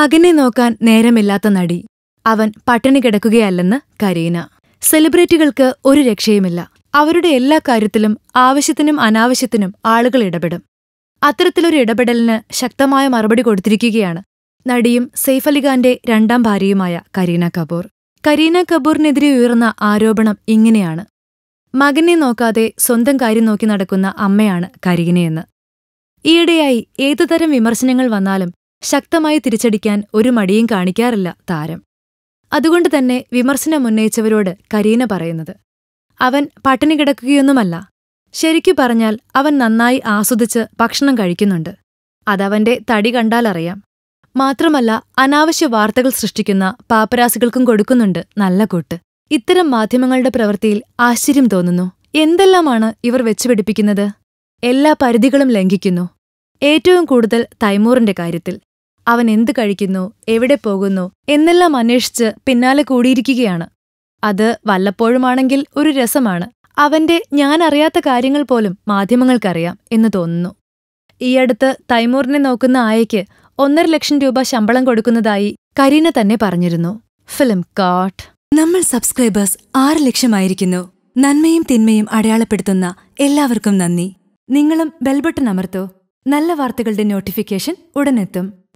മകനെ നോക്കാൻ നേരമില്ലാത്ത നടി. അവൻ പട്ടിണി കിടക്കുകയല്ലെന്ന് കരീന. സെലിബ്രിറ്റികൾക്ക് ഒരു രക്ഷയുമില്ല. അവരുടെ എല്ലാ കാര്യത്തിലും ആവശ്യത്തിനും അനാവശ്യത്തിനും ആളുകൾ ഇടപെടും. അത്തരത്തിലൊരു ഇടപെടലിന് ശക്തമായ മറുപടി കൊടുത്തിരിക്കുകയാണ് നടിയും സെയ്ഫ് അലിഖാന്റെ രണ്ടാം ഭാര്യയുമായ കരീന കപൂർ. കരീന കപൂറിനെതിരെ ഉയർന്ന ആരോപണം ഇങ്ങനെയാണ്. മകനെ നോക്കാതെ സ്വന്തം കാര്യം നോക്കി നടക്കുന്ന അമ്മയാണ് കരീനയെന്ന്. ഈയിടെയായി ഏതുതരം വിമർശനങ്ങൾ വന്നാലും ശക്തമായി തിരിച്ചടിക്കാൻ ഒരു മടിയും കാണിക്കാറില്ല താരം. അതുകൊണ്ട് തന്നെ വിമർശനമുന്നയിച്ചവരോട് കരീന പറയുന്നത്. അവൻ പട്ടിണി കിടക്കുകയൊന്നുമല്ല. ശരിക്കു പറഞ്ഞാൽ അവൻ നന്നായി ആസ്വദിച്ച് ഭക്ഷണം കഴിക്കുന്നുണ്ട്. അതവന്റെ തടി കണ്ടാലറിയാം മാത്രമല്ല അനാവശ്യ വാർത്തകൾ സൃഷ്ടിക്കുന്ന പാപ്പരാസികൾക്കും കൊടുക്കുന്നുണ്ട് നല്ല കൂട്ട്. ഇത്തരം മാധ്യമങ്ങളുടെ പ്രവൃത്തിയിൽ ആശ്ചര്യം തോന്നുന്നു. എന്തെല്ലാമാണ് ഇവർ വെച്ചുപിടിപ്പിക്കുന്നത് എല്ലാ പരിധികളും ലംഘിക്കുന്നു. ഏറ്റവും കൂടുതൽ തൈമൂറിന്റെ കാര്യത്തിൽ. അവൻ എന്ത് കഴിക്കുന്നു എവിടെ പോകുന്നു എന്നെല്ലാം അന്വേഷിച്ച് പിന്നാലെ കൂടിയിരിക്കുകയാണ്. അത് വല്ലപ്പോഴുമാണെങ്കിൽ ഒരു രസമാണ്. അവന്റെ ഞാൻ അറിയാത്ത കാര്യങ്ങൾ പോലും മാധ്യമങ്ങൾക്കറിയാം എന്ന് തോന്നുന്നു. ഈയടുത്ത് തൈമൂറിനെ നോക്കുന്ന ആയയ്ക്ക് ഒന്നര ലക്ഷം രൂപ ശമ്പളം കൊടുക്കുന്നതായി കരീന തന്നെ പറഞ്ഞിരുന്നു. ഫിലിം കാട്ട് നമ്മൾ സബ്സ്ക്രൈബേഴ്സ് ആറ് ലക്ഷമായിരിക്കുന്നു. നന്മയും തിന്മയും അടയാളപ്പെടുത്തുന്ന എല്ലാവർക്കും നന്ദി. നിങ്ങളും ബെൽബട്ടൺ അമർത്തോ. നല്ല വാർത്തകളുടെ നോട്ടിഫിക്കേഷൻ ഉടനെത്തും.